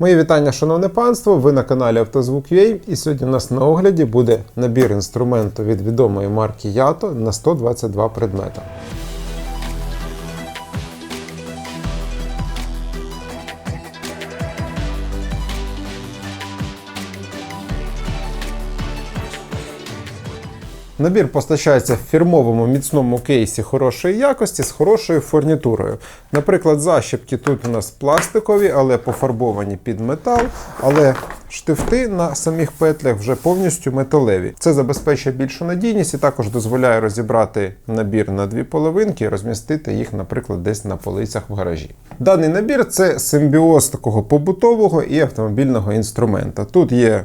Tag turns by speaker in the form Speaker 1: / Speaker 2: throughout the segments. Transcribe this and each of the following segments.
Speaker 1: Мої вітання, шановне панство! Ви на каналі Автозвук.ua і сьогодні у нас на огляді буде набір інструменту від відомої марки Yato на 122 предмета. Набір постачається в фірмовому міцному кейсі хорошої якості з хорошою фурнітурою. Наприклад, защіпки тут у нас пластикові, але пофарбовані під метал, але штифти на самих петлях вже повністю металеві. Це забезпечує більшу надійність і також дозволяє розібрати набір на дві половинки і розмістити їх, наприклад, десь на полицях в гаражі. Даний набір це симбіоз такого побутового і автомобільного інструмента. Тут є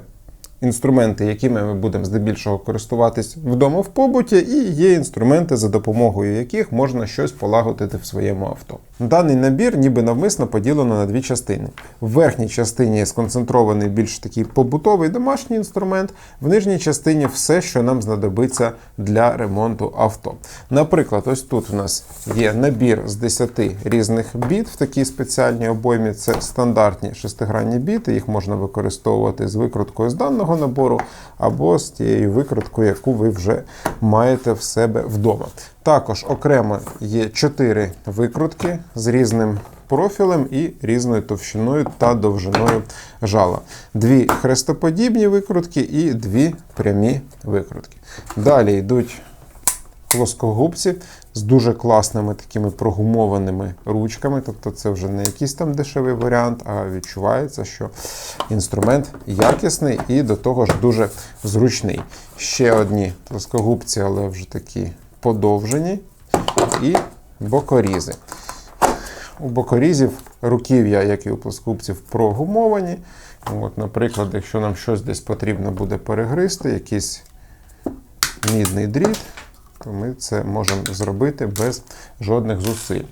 Speaker 1: інструменти, якими ми будемо здебільшого користуватись вдома в побуті, і є інструменти, за допомогою яких можна щось полагодити в своєму авто. Даний набір ніби навмисно поділено на дві частини. В верхній частині сконцентрований більш такий побутовий домашній інструмент, в нижній частині все, що нам знадобиться для ремонту авто. Наприклад, ось тут у нас є набір з 10 різних біт в такій спеціальній обоймі. Це стандартні шестигранні біти, їх можна використовувати з викруткою з даного набору або з тією викруткою, яку ви вже маєте в себе вдома. Також окремо є 4 викрутки з різним профілем і різною товщиною та довжиною жала. Дві хрестоподібні викрутки і дві прямі викрутки. Далі йдуть плоскогубці з дуже класними такими прогумованими ручками. Тобто це вже не якийсь там дешевий варіант, а відчувається, що інструмент якісний і до того ж дуже зручний. Ще одні плоскогубці, але вже такі подовжені, і бокорізи. У бокорізів руків'я, як і у плоскогубців, прогумовані. От, Наприклад, якщо нам щось десь потрібно буде перегризти, якийсь мідний дріт, ми це можемо зробити без жодних зусиль.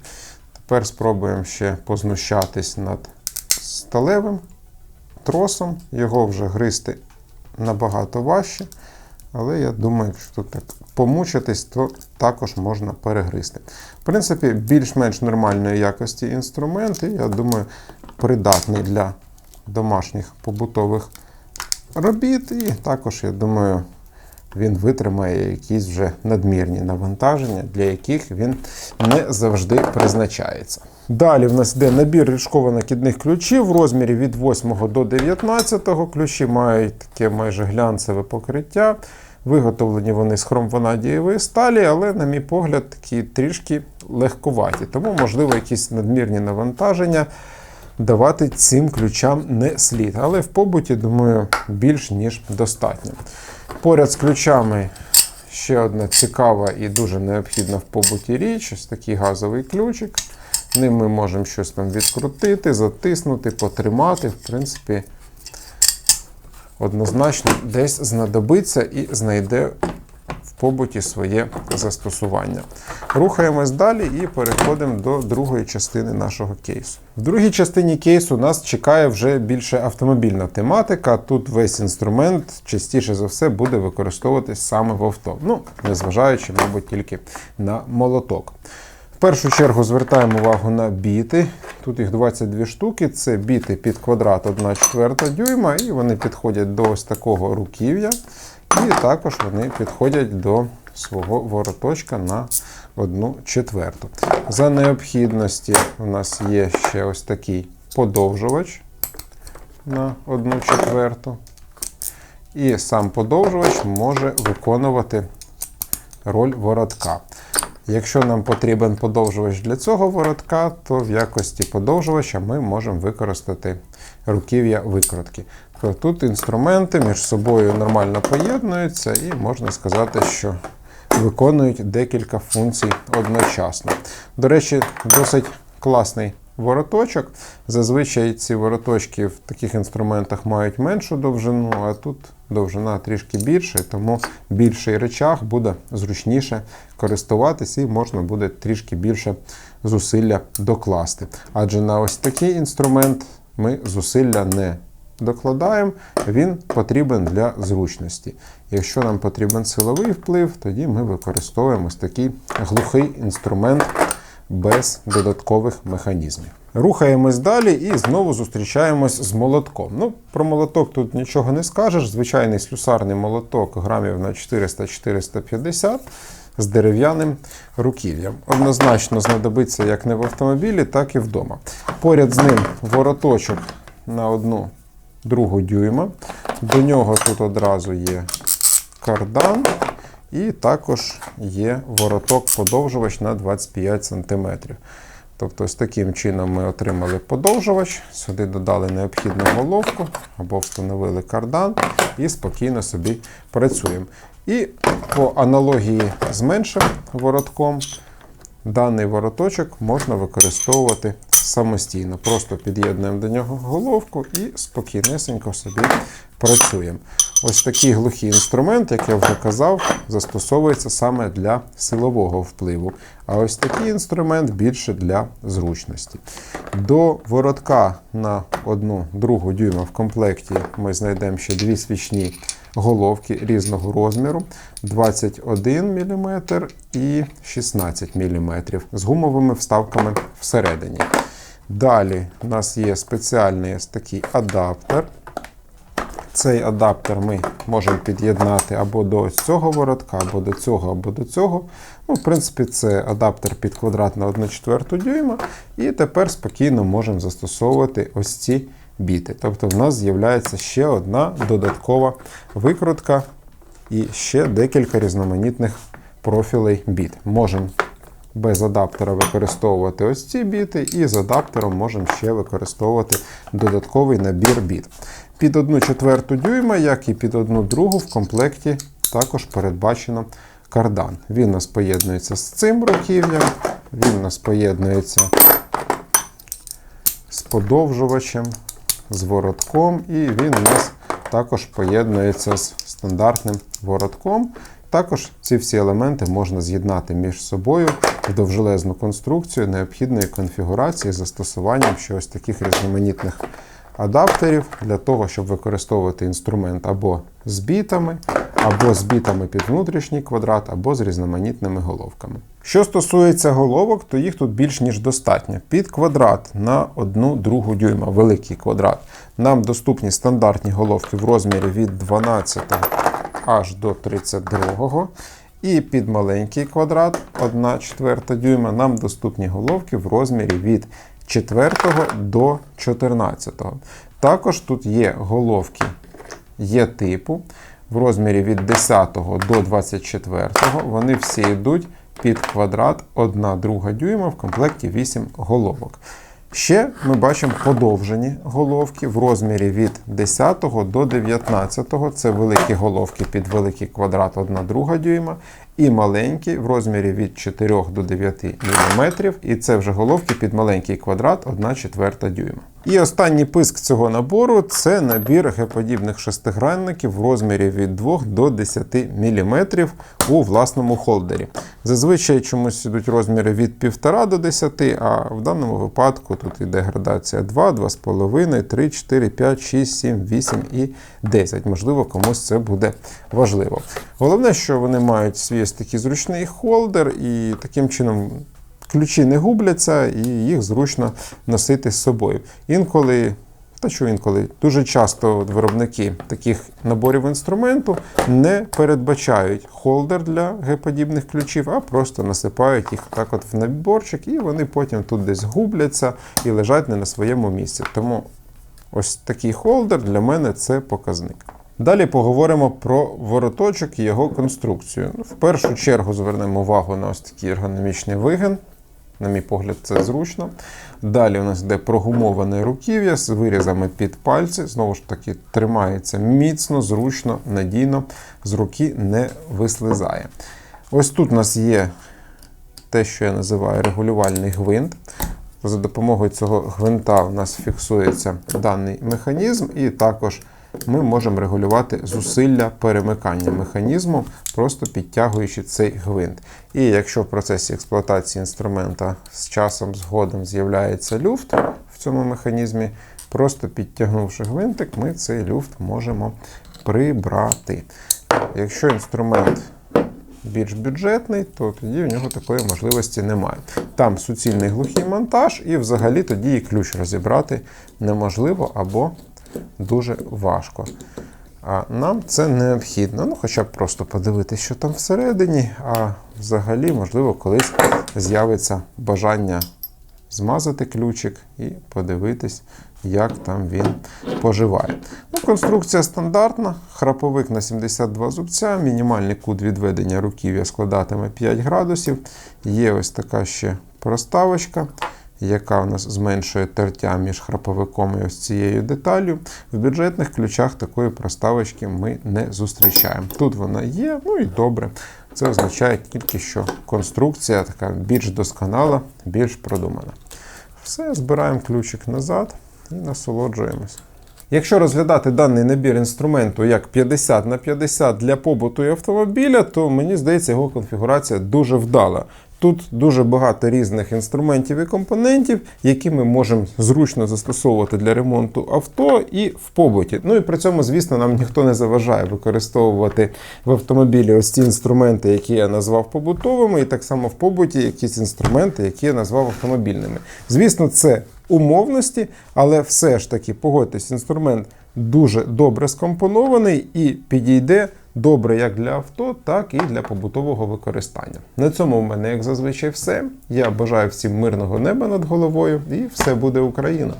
Speaker 1: Тепер спробуємо ще познущатись над сталевим тросом. Його вже гризти набагато важче. Але я думаю, якщо тут так помучитись, то також можна перегризти. В принципі, більш-менш нормальної якості інструмент, і я думаю, придатний для домашніх побутових робіт. І також, я думаю, він витримає якісь вже надмірні навантаження, для яких він не завжди призначається. Далі в нас йде набір ріжково-накидних ключів в розмірі від 8 до 19. Ключі мають таке майже глянцеве покриття. Виготовлені вони з хромванадієвої сталі, але, на мій погляд, такі трішки легковаті. Тому, можливо, якісь надмірні навантаження давати цим ключам не слід. Але в побуті, думаю, більш ніж достатньо. Поряд з ключами ще одна цікава і дуже необхідна в побуті річ ось такий газовий ключик. Ним ми можемо щось там відкрутити, затиснути, потримати. В принципі, однозначно десь знадобиться і знайде побуті своє застосування. Рухаємось далі і переходимо до другої частини нашого кейсу. В другій частині кейсу нас чекає вже більше автомобільна тематика. Тут весь інструмент частіше за все буде використовуватись саме в авто. Ну, незважаючи, мабуть, тільки на молоток. В першу чергу звертаємо увагу на біти. Тут їх 22 штуки. Це біти під квадрат 1 четверта дюйма, і вони підходять до ось такого руків'я. І також вони підходять до свого вороточка на 1 четверту. За необхідності у нас є ще ось такий подовжувач на 1 четверту. І сам подовжувач може виконувати роль воротка. Якщо нам потрібен подовжувач для цього воротка, то в якості подовжувача ми можемо використати руків'я викрутки. Тут інструменти між собою нормально поєднуються, і можна сказати, що виконують декілька функцій одночасно. До речі, досить класний вороточок. Зазвичай ці вороточки в таких інструментах мають меншу довжину, а тут довжина трішки більша, тому більший речах буде зручніше користуватися і можна буде трішки більше зусилля докласти. Адже на ось такий інструмент ми зусилля не докладаємо, він потрібен для зручності. Якщо нам потрібен силовий вплив, тоді ми використовуємо ось такий глухий інструмент без додаткових механізмів. Рухаємось далі і знову зустрічаємось з молотком. Ну, про молоток тут нічого не скажеш. Звичайний слюсарний молоток грамів на 400-450 з дерев'яним руків'ям. Однозначно знадобиться як не в автомобілі, так і вдома. Поряд з ним вороточок на одну другу дюйма. До нього тут одразу є кардан. І також є вороток-подовжувач на 25 см. Тобто, ось таким чином ми отримали подовжувач, сюди додали необхідну головку або встановили кардан і спокійно собі працюємо. І по аналогії з меншим воротком, даний вороточок можна використовувати самостійно. Просто під'єднуємо до нього головку і спокійнесенько собі працюємо. Ось такий глухий інструмент, як я вже казав, застосовується саме для силового впливу. А ось такий інструмент більше для зручності. До воротка на одну другу дюйма в комплекті ми знайдемо ще дві свічні головки різного розміру 21 мм і 16 мм з гумовими вставками всередині. Далі у нас є спеціальний такий адаптер. Цей адаптер ми можемо під'єднати або до цього воротка, або до цього, або до цього. Ну, В принципі, це адаптер під квадрат на 1 четверту дюйма. І тепер спокійно можемо застосовувати ось ці біти. Тобто в нас з'являється ще одна додаткова викрутка і ще декілька різноманітних профілей біт. Можемо без адаптера використовувати ось ці біти, і з адаптером можемо ще використовувати додатковий набір біт. Під 1 четверту дюйма, як і під 1 другу, в комплекті також передбачено кардан. Він у нас поєднується з цим руків'ям, він у нас поєднується з подовжувачем, з воротком, і він у нас також поєднується з стандартним воротком. Також ці всі елементи можна з'єднати між собою в довжелезну конструкцію необхідної конфігурації з застосуванням ще таких різноманітних адаптерів для того, щоб використовувати інструмент або з бітами, або з бітами під внутрішній квадрат, або з різноманітними головками. Що стосується головок, то їх тут більш ніж достатньо. Під квадрат на 1 другу дюйма, великий квадрат. Нам доступні стандартні головки в розмірі від 12 аж до 32. І під маленький квадрат 1 четверта дюйма нам доступні головки в розмірі від 4 до 14. Також тут є головки є типу в розмірі від 10 до 24. Вони всі йдуть під квадрат 1 друга дюйма в комплекті 8 головок. Ще ми бачимо подовжені головки в розмірі від 10 до 19. Це великі головки під великий квадрат 1 друга дюйма. І маленькі в розмірі від 4 до 9 мм. І це вже головки під маленький квадрат 1 четверта дюйма. І останній писк цього набору це набір геподібних шестигранників в розмірі від 2 до 10 мм у власному холдері. Зазвичай чомусь йдуть розміри від 1,5 до 10, а в даному випадку тут йде градація 2, 2,5, 3, 4, 5, 6, 7, 8 і 10. Можливо, комусь це буде важливо. Головне, що вони мають свій такий зручний холдер, і таким чином ключі не губляться і їх зручно носити з собою. Інколи. Та що інколи дуже часто виробники таких наборів інструменту не передбачають холдер для геподібних ключів, а просто насипають їх так от в наборчик, і вони потім тут десь губляться і лежать не на своєму місці. Тому ось такий холдер для мене це показник. Далі поговоримо про вороточок і його конструкцію. В першу чергу звернемо увагу на ось такий ергономічний вигин. На мій погляд, це зручно. Далі у нас йде прогумоване руків'я з вирізами під пальці. Знову ж таки, тримається міцно, зручно, надійно, з руки не вислизає. Ось тут у нас є те, що я називаю регулювальний гвинт. За допомогою цього гвинта у нас фіксується даний механізм, і також ми можемо регулювати зусилля перемикання механізму, просто підтягуючи цей гвинт. І якщо в процесі експлуатації інструмента з часом згодом з'являється люфт в цьому механізмі, просто підтягнувши гвинтик, ми цей люфт можемо прибрати. Якщо інструмент більш бюджетний, то тоді в нього такої можливості немає. Там суцільний глухий монтаж, і взагалі тоді і ключ розібрати неможливо або дуже важко. А нам це необхідно. Ну, хоча б просто подивитися, що там всередині, а взагалі, можливо, колись з'явиться бажання змазати ключик і подивитись, як там він поживає. Ну, конструкція стандартна, храповик на 72 зубця, мінімальний кут відведення руків'я складатиме 5 градусів. Є ось така ще проставочка, яка у нас зменшує тертя між храповиком і ось цією деталлю. В бюджетних ключах такої проставочки ми не зустрічаємо. Тут вона є, ну і добре. Це означає тільки, що конструкція така більш досконала, більш продумана. Все, збираємо ключик назад і насолоджуємось. Якщо розглядати даний набір інструменту як 50 на 50 для побуту і автомобіля, то мені здається, його конфігурація дуже вдала. Тут дуже багато різних інструментів і компонентів, які ми можемо зручно застосовувати для ремонту авто і в побуті. Ну і при цьому, звісно, нам ніхто не заважає використовувати в автомобілі ось ці інструменти, які я назвав побутовими, і так само в побуті якісь інструменти, які я назвав автомобільними. Звісно, це умовності, але все ж таки, погодьтесь, інструмент дуже добре скомпонований і підійде добре як для авто, так і для побутового використання. На цьому в мене, як зазвичай, все. Я бажаю всім мирного неба над головою і все буде Україна!